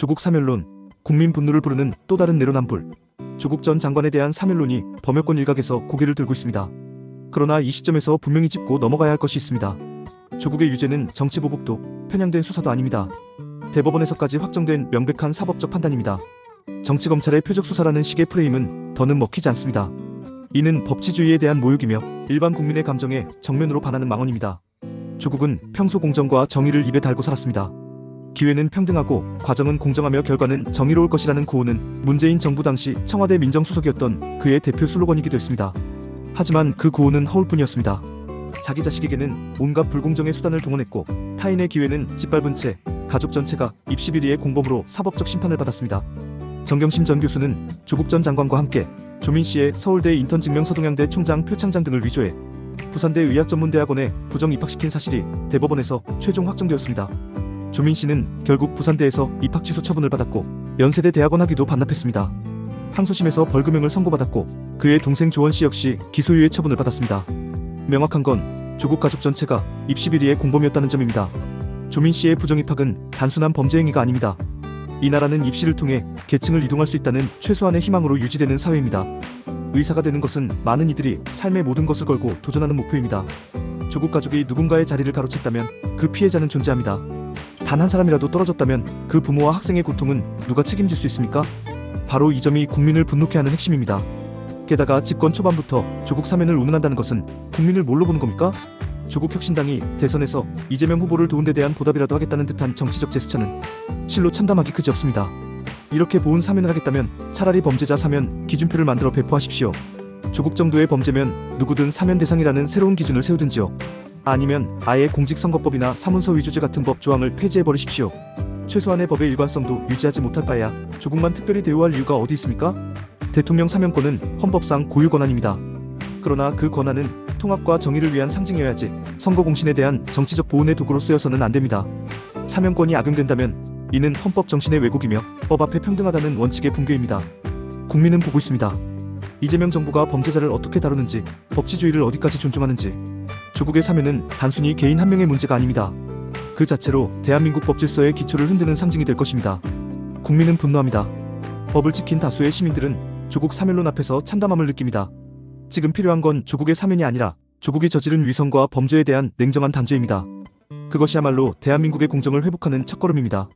조국 사멸론, 국민 분노를 부르는 또 다른 내로남불. 조국 전 장관에 대한 사멸론이 범여권 일각에서 고개를 들고 있습니다. 그러나 이 시점에서 분명히 짚고 넘어가야 할 것이 있습니다. 조국의 유죄는 정치 보복도 편향된 수사도 아닙니다. 대법원에서까지 확정된 명백한 사법적 판단입니다. 정치 검찰의 표적 수사라는 식의 프레임은 더는 먹히지 않습니다. 이는 법치주의에 대한 모욕이며 일반 국민의 감정에 정면으로 반하는 망언입니다. 조국은 평소 공정과 정의를 입에 달고 살았습니다. 기회는 평등하고 과정은 공정하며 결과는 정의로울 것이라는 구호는 문재인 정부 당시 청와대 민정수석이었던 그의 대표 슬로건이기도 했습니다. 하지만 그 구호는 허울뿐이었습니다. 자기 자식에게는 온갖 불공정의 수단을 동원했고 타인의 기회는 짓밟은 채 가족 전체가 입시 비리의 공범으로 사법적 심판을 받았습니다. 정경심 전 교수는 조국 전 장관과 함께 조민 씨의 서울대 인턴 증명 서 동양대 총장 표창장 등을 위조해 부산대 의학전문대학원에 부정 입학시킨 사실이 대법원에서 최종 확정되었습니다. 조민 씨는 결국 부산대에서 입학 취소 처분을 받았고 연세대 대학원 학위도 반납했습니다. 항소심에서 벌금형을 선고받았고 그의 동생 조원 씨 역시 기소유예 처분을 받았습니다. 명확한 건 조국 가족 전체가 입시 비리의 공범이었다는 점입니다. 조민 씨의 부정 입학은 단순한 범죄 행위가 아닙니다. 이 나라는 입시를 통해 계층을 이동할 수 있다는 최소한의 희망으로 유지되는 사회입니다. 의사가 되는 것은 많은 이들이 삶의 모든 것을 걸고 도전하는 목표입니다. 조국 가족이 누군가의 자리를 가로챘다면 그 피해자는 존재합니다. 단 한 사람이라도 떨어졌다면 그 부모와 학생의 고통은 누가 책임질 수 있습니까? 바로 이 점이 국민을 분노케 하는 핵심입니다. 게다가 집권 초반부터 조국 사면을 운운한다는 것은 국민을 뭘로 보는 겁니까? 조국 혁신당이 대선에서 이재명 후보를 도운 데 대한 보답이라도 하겠다는 듯한 정치적 제스처는 실로 참담하기 그지없습니다. 이렇게 보은 사면을 하겠다면 차라리 범죄자 사면 기준표를 만들어 배포하십시오. 조국 정도의 범죄면 누구든 사면 대상이라는 새로운 기준을 세우든지요. 아니면 아예 공직선거법이나 사문서 위조죄 같은 법 조항을 폐지해 버리십시오. 최소한의 법의 일관성도 유지하지 못할 바에야 조국만 특별히 대우할 이유가 어디 있습니까? 대통령 사면권은 헌법상 고유 권한입니다. 그러나 그 권한은 통합과 정의를 위한 상징이어야지 선거 공신에 대한 정치적 보훈의 도구로 쓰여서는 안 됩니다. 사면권이 악용된다면 이는 헌법 정신의 왜곡이며 법 앞에 평등하다는 원칙의 붕괴입니다. 국민은 보고 있습니다. 이재명 정부가 범죄자를 어떻게 다루는지, 법치주의를 어디까지 존중하는지. 조국의 사면은 단순히 개인 한 명의 문제가 아닙니다. 그 자체로 대한민국 법질서의 기초를 흔드는 상징이 될 것입니다. 국민은 분노합니다. 법을 지킨 다수의 시민들은 조국 사면론 앞에서 참담함을 느낍니다. 지금 필요한 건 조국의 사면이 아니라 조국이 저지른 위선과 범죄에 대한 냉정한 단죄입니다. 그것이야말로 대한민국의 공정을 회복하는 첫걸음입니다.